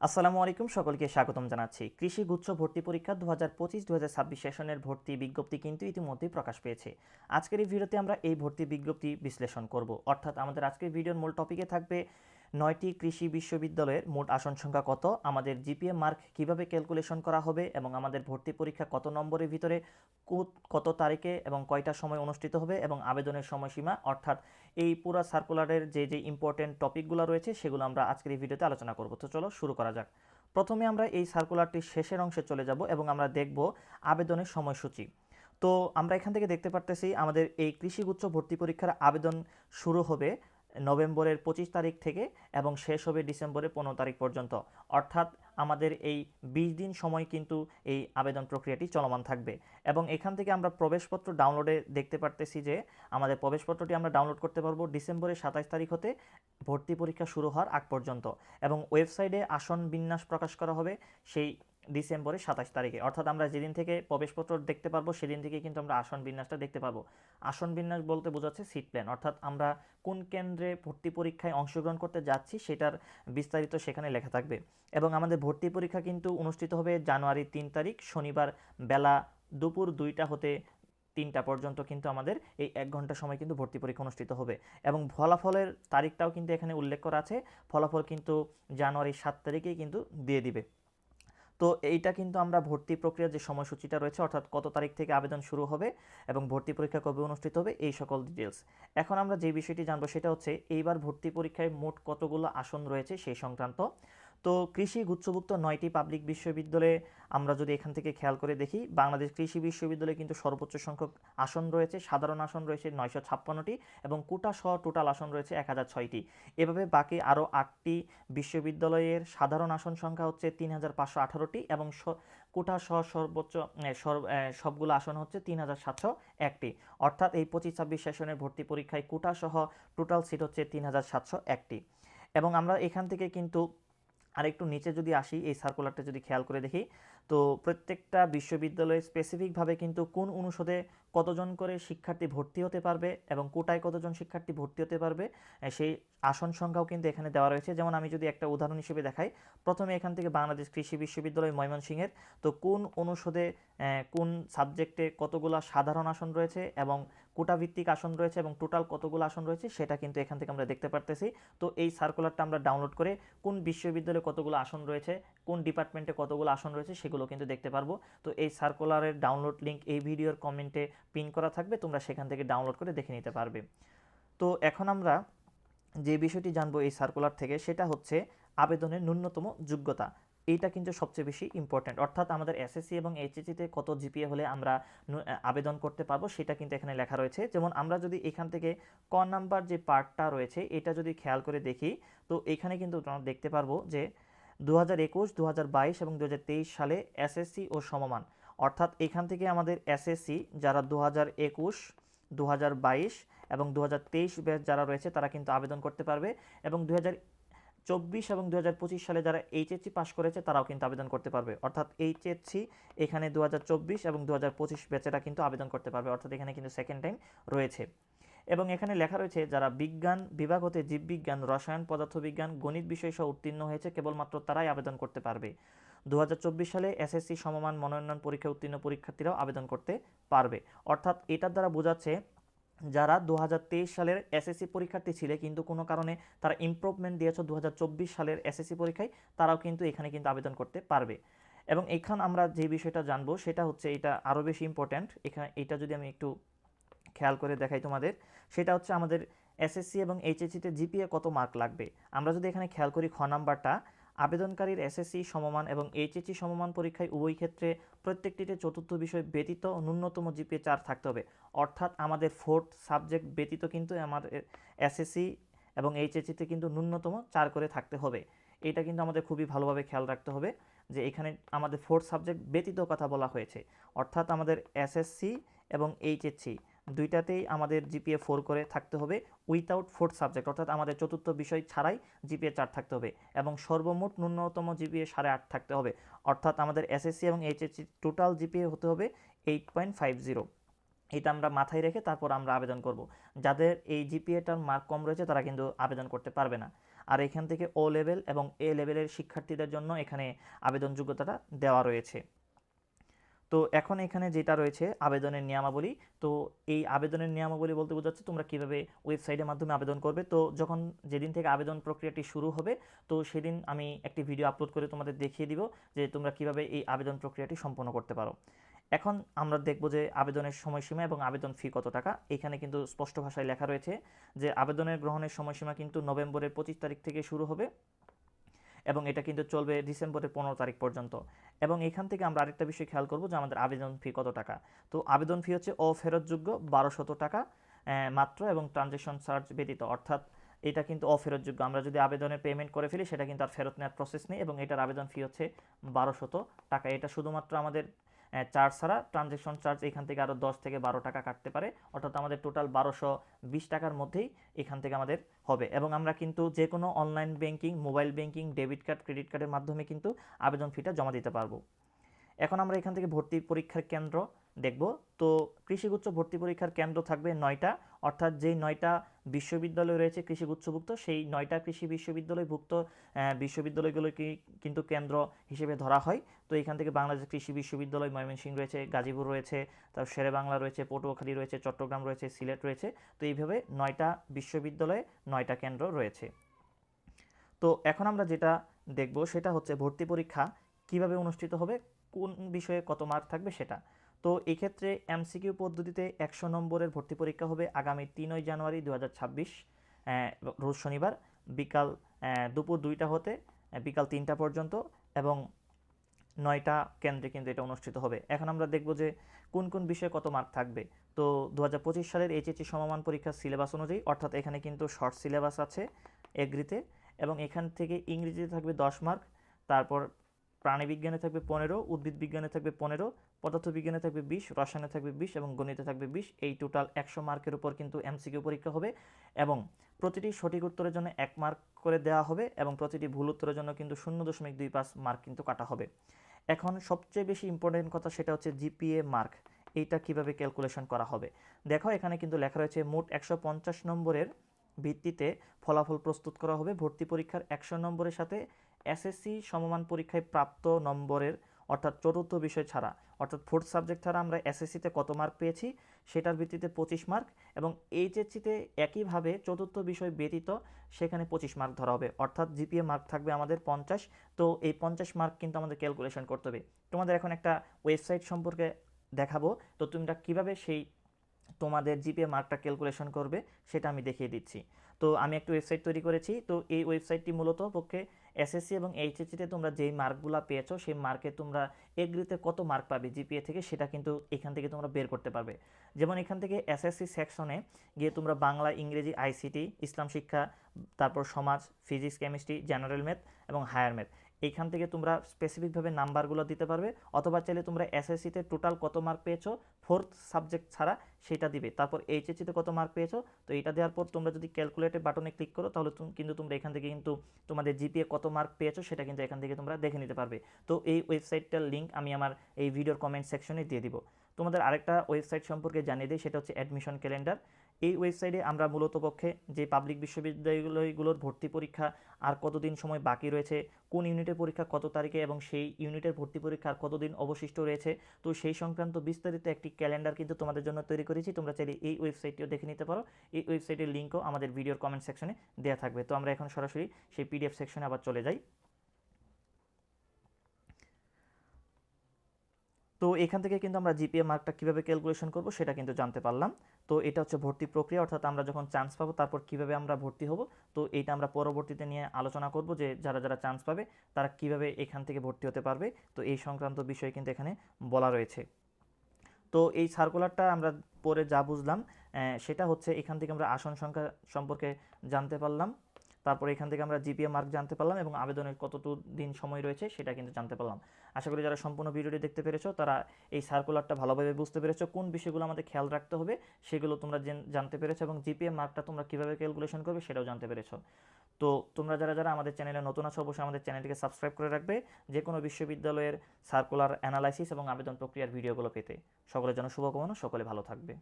আসসালামু আলাইকুম, সকলকে স্বাগতম জানাচ্ছি। কৃষি গুচ্ছ ভর্তি পরীক্ষা দু হাজার পঁচিশ দু হাজার ছাব্বিশ সেশনের ভর্তি বিজ্ঞপ্তি কিন্তু ইতিমধ্যেই প্রকাশ পেয়েছে। আজকের এই ভিডিওতে আমরা এই ভর্তি বিজ্ঞপ্তি বিশ্লেষণ করব। অর্থাৎ আমাদের আজকের ভিডিওর মূল টপিকে থাকবে নয়টি কৃষি বিশ্ববিদ্যালয়ের মোট আসন সংখ্যা কত? আমাদের জিপিএ মার্ক কীভাবে ক্যালকুলেশন করা হবে? এবং আমাদের ভর্তি পরীক্ষা কত নম্বরের ভিতরে? কত তারিখে? এবং কয়টা সময় অনুষ্ঠিত হবে? এবং আবেদনের সময়সীমা? অর্থাৎ এই পুরো সার্কুলারের যে যে ইম্পর্টেন্ট টপিকগুলো রয়েছে, সেগুলো আমরা আজকের এই ভিডিওতে আলোচনা করব। তো চলো শুরু করা যাক। প্রথমে আমরা এই সার্কুলারটির শেষের অংশে চলে যাব এবং আমরা দেখব আবেদনের সময়সূচি। তো আমরা এখান থেকে দেখতে পারতেছি আমাদের এই কৃষিগুচ্ছ ভর্তি পরীক্ষার আবেদন শুরু হবে নভেম্বরের পঁচিশ তারিখ থেকে এবং শেষ হবে ডিসেম্বরের পনেরো তারিখ পর্যন্ত। অর্থাৎ আমাদের এই বিশ দিন সময় কিন্তু এই আবেদন প্রক্রিয়াটি চলমান থাকবে। এবং এখান থেকে আমরা প্রবেশপত্র ডাউনলোডে দেখতে পারতেছি যে, আমাদের প্রবেশপত্রটি আমরা ডাউনলোড করতে পারব ডিসেম্বরের সাতাশ তারিখ হতে ভর্তি পরীক্ষা শুরু হওয়ার আগ পর্যন্ত। এবং ওয়েবসাইটে আসন বিন্যাস প্রকাশ করা হবে। সেই ডিসেম্বরের সাতাশ তারিখে। অর্থাৎ আমরা যেদিন থেকে প্রবেশপত্র দেখতে পারব, সেদিন থেকে কিন্তু আমরা আসন বিন্যাসটা দেখতে পারব। আসন বিন্যাস বলতে বোঝাচ্ছে সিট প্ল্যান অর্থাৎ আমরা কোন কেন্দ্রে ভর্তি পরীক্ষায় অংশগ্রহণ করতে যাচ্ছি সেটার বিস্তারিত সেখানে লেখা থাকবে। এবং আমাদের ভর্তি পরীক্ষা কিন্তু অনুষ্ঠিত হবে জানুয়ারি তিন তারিখ, শনিবার বেলা দুপুর দুইটা হতে তিনটা পর্যন্ত কিন্তু আমাদের এই এক ঘণ্টা সময় কিন্তু ভর্তি পরীক্ষা অনুষ্ঠিত হবে। এবং ফলাফলের তারিখটাও কিন্তু এখানে উল্লেখ করা আছে। ফলাফল কিন্তু জানুয়ারি সাত তারিখেই কিন্তু দিয়ে দিবে। তো এইটা কিন্তু আমরা ভর্তি প্রক্রিয়ার যে সময়সূচিটা রয়েছে, অর্থাৎ কত তারিখ থেকে আবেদন শুরু হবে এবং ভর্তি পরীক্ষা কবে অনুষ্ঠিত হবে, এই সকল ডিটেলস এখন আমরা যে বিষয়টি জানব সেটা হচ্ছে, এইবার ভর্তি পরীক্ষায় মোট কতগুলো আসন রয়েছে সেই সংক্রান্ত। তো কৃষি গুচ্ছভুক্ত নয়টি পাবলিক বিশ্ববিদ্যালয়ে আমরা যদি এখান থেকে খেয়াল করে দেখি, বাংলাদেশ কৃষি বিশ্ববিদ্যালয়ে কিন্তু সর্বোচ্চ সংখ্যক আসন রয়েছে, সাধারণ আসন রয়েছে নয়শো ছাপ্পান্নটি এবং কোটা সহ টোটাল আসন রয়েছে এক হাজার ছয়টি। এভাবে বাকি আরও আটটি বিশ্ববিদ্যালয়ের সাধারণ আসন সংখ্যা হচ্ছে তিন হাজার পাঁচশো আঠারোটি এবং কোটা সহ সর্বোচ্চ সবগুলো আসন হচ্ছে তিন হাজার সাতশো একটি। অর্থাৎ এই পঁচিশ ছাব্বিশ সেশনের ভর্তি পরীক্ষায় কোটা সহ টোটাল সিট হচ্ছে তিন হাজার সাতশো একটি। এবং আমরা এখান থেকে কিন্তু আর একটু নিচে যদি আসি, এই সার্কুলারটা যদি খেয়াল করে দেখি, তো প্রত্যেকটা বিশ্ববিদ্যালয়ে স্পেসিফিকভাবে কিন্তু কোন অনুষদে কতজন করে শিক্ষার্থী ভর্তি হতে পারবে এবং কোটায় কতজন শিক্ষার্থী ভর্তি হতে পারবে সেই আসন সংখ্যাও কিন্তু এখানে দেওয়া রয়েছে। যেমন আমি যদি একটা উদাহরণ হিসেবে দেখাই, প্রথমে এখান থেকে বাংলাদেশ কৃষি বিশ্ববিদ্যালয় ময়মনসিংহের, তো কোন অনুষদে কোন সাবজেক্টে কতগুলো সাধারণ আসন রয়েছে এবং কোটা ভিত্তিক আসন রয়েছে এবং টোটাল কতগুলো আসন রয়েছে সেটা কিন্তু এখান থেকে আমরা দেখতে পারতেছি। তো এই সার্কুলারটা আমরা ডাউনলোড করে কোন বিশ্ববিদ্যালয়ে কতগুলো আসন রয়েছে, কোন ডিপার্টমেন্টে কতগুলো আসন রয়েছে সেগুলো কিন্তু দেখতে পারব। তো এই সার্কুলারের ডাউনলোড লিঙ্ক এই ভিডিওর কমেন্টে পিন করা থাকবে, তোমরা সেখান থেকে ডাউনলোড করে দেখে নিতে পারবে। তো এখন আমরা যে বিষয়টি জানব এই সার্কুলার থেকে, সেটা হচ্ছে আবেদনের ন্যূনতম যোগ্যতা। এইটা কিন্তু সবচেয়ে বেশি ইম্পর্ট্যান্ট অর্থাৎ আমাদের এসএসসি এবং এইচএসসিতে কত জিপিএ হলে আমরা আবেদন করতে পারব সেটা কিন্তু এখানে লেখা রয়েছে। যেমন আমরা যদি এখান থেকে ক নাম্বার যে পার্টটা রয়েছে, এটা যদি খেয়াল করে দেখি, তো এখানে কিন্তু আমরা দেখতে পারব যে দু হাজার একুশ দু হাজার বাইশ এবং দু হাজার তেইশ সালে এসএসসি ও সমমান। অর্থাৎ এখান থেকে আমাদের এসএসসি যারা দু হাজার একুশ দু হাজার বাইশ এবং দু হাজার তেইশ ব্যাচ যারা রয়েছে তারা কিন্তু আবেদন করতে পারবে এবং দু হাজার চব্বিশ এবং দু হাজার পঁচিশ সালে যারা এইচএসসি পাস করেছে, তারাও কিন্তু আবেদন করতে পারবে। অর্থাৎ এইচএসসি এখানে দু হাজার চব্বিশ এবং দু হাজার পঁচিশ ব্যাচেরা কিন্তু আবেদন করতে পারবে। অর্থাৎ এখানে কিন্তু সেকেন্ড টাইম রয়েছে। এবং এখানে লেখা রয়েছে, যারা বিজ্ঞান বিভাগ হতে জীববিজ্ঞান, রসায়ন, পদার্থবিজ্ঞান, গণিত বিষয় সহ উত্তীর্ণ হয়েছে, কেবলমাত্র তারাই আবেদন করতে পারবে। দু হাজার চব্বিশ সালে এসএসসি সমমান মনোনয়ন পরীক্ষা উত্তীর্ণ পরীক্ষার্থীরাও আবেদন করতে পারবে। অর্থাৎ এটার দ্বারা বোঝাচ্ছে যারা দু হাজার তেইশ সালের এসএসসি পরীক্ষার্থী ছিলে, কিন্তু কোনো কারণে তারা ইম্প্রুভমেন্ট দিয়েছে দু সালের এসএসসি পরীক্ষায়, তারাও কিন্তু এখানে কিন্তু আবেদন করতে পারবে। এবং এখান আমরা যে বিষয়টা জানব, সেটা হচ্ছে এটা আরও বেশি ইম্পর্ট্যান্ট এখানে এটা যদি আমি একটু খেয়াল করে দেখাই তোমাদের, সেটা হচ্ছে আমাদের এসএসসি এবং এইচএসসিতে জিপিএ কত মার্ক লাগবে? আমরা যদি এখানে খেয়াল করি খ নাম্বারটা আবেদনকারীর এসএসসি সমমান এবং এইচএসসি সমমান পরীক্ষায় উভয় ক্ষেত্রে প্রত্যেকটিতে চতুর্থ বিষয় ব্যতীত ন্যূনতম জিপিএ চার থাকতে হবে। অর্থাৎ আমাদের ফোর্থ সাবজেক্ট ব্যতীত কিন্তু আমাদের এসএসসি এবং এইচএসসিতে কিন্তু ন্যূনতম চার করে থাকতে হবে। এটা কিন্তু আমাদের খুবই ভালোভাবে খেয়াল রাখতে হবে যে এখানে আমাদের ফোর্থ সাবজেক্ট ব্যতীত কথা বলা হয়েছে। অর্থাৎ আমাদের এসএসসি এবং এইচএসসি দুইটাতেই আমাদের জিপিএ ফোর করে থাকতে হবে উইথাউট ফোর্থ সাবজেক্ট অর্থাৎ আমাদের চতুর্থ বিষয় ছাড়াই জিপিএ চার থাকতে হবে এবং সর্বমোট ন্যূনতম জিপিএ সাড়ে আট থাকতে হবে। অর্থাৎ আমাদের এসএসসি এবং এইচএসসি টোটাল জিপিএ হতে হবে এইট পয়েন্ট ফাইভ জিরো এটা আমরা মাথায় রেখে তারপর আমরা আবেদন করব। যাদের এই জিপিএটার মার্ক কম রয়েছে, তারা কিন্তু আবেদন করতে পারবে না। আর এখান থেকে ও লেভেল এবং এ লেভেলের শিক্ষার্থীদের জন্য এখানে আবেদন যোগ্যতাটা দেওয়া রয়েছে। তো এখন এখানে যেটা রয়েছে আবেদনের নিয়মাবলী, তো এই আবেদনের নিয়মাবলী বলতে বোঝাচ্ছে তোমরা কীভাবে ওয়েবসাইটের মাধ্যমে আবেদন করবে। তো যখন যেদিন থেকে আবেদন প্রক্রিয়াটি শুরু হবে, তো সেদিন আমি একটি ভিডিও আপলোড করে তোমাদের দেখিয়ে দিব যে তোমরা কীভাবে এই আবেদন প্রক্রিয়াটি সম্পন্ন করতে পারো। এখন আমরা দেখব যে আবেদনের সময়সীমা এবং আবেদন ফি কত টাকা। এখানে কিন্তু স্পষ্ট ভাষায় লেখা রয়েছে যে আবেদনের গ্রহণের সময়সীমা কিন্তু নভেম্বরের পঁচিশ তারিখ থেকে শুরু হবে। এবং এটা কিন্তু চলবে ডিসেম্বরের পনেরো তারিখ পর্যন্ত। এবং এখান থেকে আমরা আরেকটা বিষয় খেয়াল করব যে আমাদের আবেদন ফি কত টাকা। তো আবেদন ফি হচ্ছে অফেরতযোগ্য বারোশত টাকা মাত্র এবং ট্রানজেকশন চার্জ ব্যতীত। অর্থাৎ এটা কিন্তু অফেরতযোগ্য। আমরা যদি আবেদনের পেমেন্ট করে ফেলি, সেটা কিন্তু আর ফেরত নেওয়ার প্রসেস নেই এবং এটার আবেদন ফি হচ্ছে বারোশত টাকা। এটা শুধুমাত্র আমাদের চার্জ ছাড়া ট্রানজেকশন চার্জ এখান থেকে আরও দশ থেকে বারো টাকা কাটতে পারে। অর্থাৎ আমাদের টোটাল বারোশো বিশ টাকার মধ্যেই এখান থেকে আমাদের হবে। এবং আমরা কিন্তু যে কোনো online banking mobile banking debit card credit কার্ডের মাধ্যমে কিন্তু আবেদন ফিটা জমা দিতে পারব। এখন আমরা এখান থেকে ভর্তি পরীক্ষার কেন্দ্র দেখব। তো কৃষিগুচ্ছ ভর্তি পরীক্ষার কেন্দ্র থাকবে নয়টা। অর্থাৎ যেই নয়টা বিশ্ববিদ্যালয় রয়েছে কৃষিগুচ্ছভুক্ত, সেই নয়টা কৃষি বিশ্ববিদ্যালয়ভুক্ত বিশ্ববিদ্যালয়গুলোকে কিন্তু কেন্দ্র হিসেবে ধরা হয়। তো এখান থেকে বাংলাদেশ কৃষি বিশ্ববিদ্যালয়, ময়মনসিংহ রয়েছে, গাজীপুর রয়েছে তারপর শেরে বাংলা রয়েছে, পটুয়াখালী রয়েছে, চট্টগ্রাম রয়েছে, সিলেট রয়েছে। তো এইভাবে নয়টা বিশ্ববিদ্যালয়ে, নয়টা কেন্দ্র রয়েছে। তো এখন আমরা যেটা দেখব সেটা হচ্ছে ভর্তি পরীক্ষা কীভাবে অনুষ্ঠিত হবে কোন বিষয়ে কত মার্ক থাকবে সেটা। তো এক্ষেত্রে এমসিকিউ পদ্ধতিতে একশো নম্বরের ভর্তি পরীক্ষা হবে আগামী তিনই জানুয়ারি দু হাজার ছাব্বিশ রোজ শনিবার বিকাল দুপুর দুইটা হতে বিকাল তিনটা পর্যন্ত এবং নয়টা কেন্দ্রে কিন্তু এটা অনুষ্ঠিত হবে। এখন আমরা দেখব যে কোন কোন বিষয়ে কত মার্ক থাকবে। তো দু হাজার পঁচিশ সালের এইচএসসি সমমান পরীক্ষার সিলেবাস অনুযায়ী, অর্থাৎ এখানে কিন্তু শর্ট সিলেবাস আছে এগ্রিতে এবং এখান থেকে ইংরেজিতে থাকবে দশ মার্ক তারপর প্রাণীবিজ্ঞানে থাকবে পনেরো, উদ্ভিদ বিজ্ঞানে থাকবে পনেরো পদার্থবিজ্ঞানে থাকবে বিশ, রসায়নে থাকবে বিশ এবং গণিতে থাকবে বিশ। এই টোটাল একশো মার্কের উপর কিন্তু এমসিকিউ পরীক্ষা হবে এবং প্রতিটি সঠিক উত্তরের জন্য এক মার্ক করে দেওয়া হবে এবং প্রতিটি ভুল উত্তরের জন্য কিন্তু শূন্য দশমিক দুই পাঁচ মার্ক কিন্তু কাটা হবে। এখন সবচেয়ে বেশি ইম্পর্টেন্ট কথা সেটা হচ্ছে জিপিএ মার্ক। এইটা কীভাবে ক্যালকুলেশন করা হবে? দেখো, এখানে কিন্তু লেখা রয়েছে মোট একশো পঞ্চাশ নম্বরের ভিত্তিতে ফলাফল প্রস্তুত করা হবে। ভর্তি পরীক্ষার একশো নম্বরের সাথে এসএসসি সমমান পরীক্ষায় প্রাপ্ত নম্বরের, অর্থাৎ চতুর্থ বিষয় ছাড়া, অর্থাৎ ফোর্থ সাবজেক্ট ছাড়া আমরা এসএসসিতে কত মার্ক পেয়েছি, সেটার ভিত্তিতে পঁচিশ মার্ক এবং এইচএসসিতে একইভাবে চতুর্থ বিষয় ব্যতীত সেখানে পঁচিশ মার্ক ধরা হবে। অর্থাৎ জিপিএ মার্ক থাকবে আমাদের পঞ্চাশ, তো এই পঞ্চাশ মার্ক কিন্তু আমাদের ক্যালকুলেশন করতে হবে। তোমাদের এখন একটা ওয়েবসাইট সম্পর্কে দেখাবো, তো তোমরা কীভাবে সেই তোমাদের জিপিএ মার্কটা ক্যালকুলেশন করবে, সেটা আমি দেখিয়ে দিচ্ছি। তো আমি একটা ওয়েবসাইট তৈরি করেছি, তো এই ওয়েবসাইটটি মূলত পক্ষে এসএসসি এবং এইচএসসিতে তোমরা যেই মার্কগুলো পেয়েছ, সেই মার্কে তোমরা এগ্রিতে কত মার্ক পাবে জিপিএ থেকে, সেটা কিন্তু এখান থেকে তোমরা বের করতে পারবে। যেমন এখান থেকে এসএসসি সেকশনে গিয়ে তোমরা বাংলা, ইংরেজি আইসিটি ইসলাম শিক্ষা, তারপর সমাজ ফিজিক্স কেমিস্ট্রি জেনারেল ম্যাথ এবং হায়ার ম্যাথ এইখান থেকে তোমরা স্পেসিফিকভাবে নাম্বারগুলো দিতে পারবে, অথবা চাইলে তোমরা এসএসসিতে টোটাল কত মার্ক পেয়েছ ফোর্থ সাবজেক্ট ছাড়া সেটা দিবে। তারপর এইচএসসিতে কত মার্ক পেয়েছ, তো এটা দেওয়ার পর তোমরা যদি ক্যালকুলেটর বাটনে ক্লিক করো, তাহলে কিন্তু তোমরা এখান থেকে কিন্তু তোমাদের জিপিএ কত মার্ক পেয়েছ, সেটা কিন্তু এখান থেকে তোমরা দেখে নিতে পারবে। তো এই ওয়েবসাইটটার লিঙ্ক আমি আমার এই ভিডিওর কমেন্ট সেকশনে দিয়ে দিব। তোমাদের আরেকটা ওয়েবসাইট সম্পর্কে জানিয়ে দিই, সেটা হচ্ছে অ্যাডমিশন ক্যালেন্ডার এই ওয়েবসাইটে আমরা মূলত পক্ষে যে পাবলিক বিশ্ববিদ্যালয়গুলোর ভর্তি পরীক্ষা আর কতদিন সময় বাকি রয়েছে, কোন ইউনিটের পরীক্ষা কত তারিখে এবং সেই ইউনিটের ভর্তি পরীক্ষা আর কতদিন অবশিষ্ট রয়েছে, তো সেই সংক্রান্ত বিস্তারিত একটি ক্যালেন্ডার কিন্তু তোমাদের জন্য তৈরি করেছি। তোমরা চাইলে এই ওয়েবসাইটটিও দেখে নিতে পারো। এই ওয়েবসাইটের লিঙ্কও আমাদের ভিডিওর কমেন্ট সেকশনে দেওয়া থাকবে। তো আমরা এখন সরাসরি সেই পিডিএফ সেকশনে আবার চলে যাই। তো এখান থেকে কিন্তু আমরা জিপিএ মার্কটা কীভাবে ক্যালকুলেশন করব সেটা কিন্তু জানতে পারলাম। তো এটা হচ্ছে ভর্তি প্রক্রিয়া, অর্থাৎ আমরা যখন চান্স পাবো তারপর কীভাবে আমরা ভর্তি হব। তো এইটা আমরা পরবর্তীতে নিয়ে আলোচনা করব যে যারা যারা চান্স পাবে তারা কীভাবে এখান থেকে ভর্তি হতে পারবে। তো এই সংক্রান্ত বিষয় কিন্তু এখানে বলা রয়েছে। তো এই সার্কুলারটা আমরা পরে যা বুঝলাম সেটা হচ্ছে এখান থেকে আমরা আসন সংখ্যা সম্পর্কে জানতে পারলাম। তারপর এখান থেকে আমরা জিপিএ মার্ক জানতে পারলাম এবং আবেদনের কতটুকু দিন সময় রয়েছে সেটা কিন্তু জানতে পারলাম। আশা করি যারা সম্পূর্ণ ভিডিওটি দেখতে পেরেছ, তারা এই সার্কুলারটা ভালোভাবে বুঝতে পেরেছ, কোন বিষয়গুলো আমাদের খেয়াল রাখতে হবে সেগুলো তোমরা জেন- জানতে পেরেছ এবং জিপিএ মার্কটা তোমরা কীভাবে ক্যালকুলেশন করবে সেটাও জানতে পেরেছ। তো তোমরা যারা যারা আমাদের চ্যানেলে নতুন আছো, অবশ্যই আমাদের চ্যানেলটিকে সাবস্ক্রাইব করে রাখবে যে কোনো বিশ্ববিদ্যালয়ের সার্কুলার অ্যানালাইসিস এবং আবেদন প্রক্রিয়ার ভিডিওগুলো পেতে। সকলের জন্য শুভকামনা, সকলে ভালো থাকবে।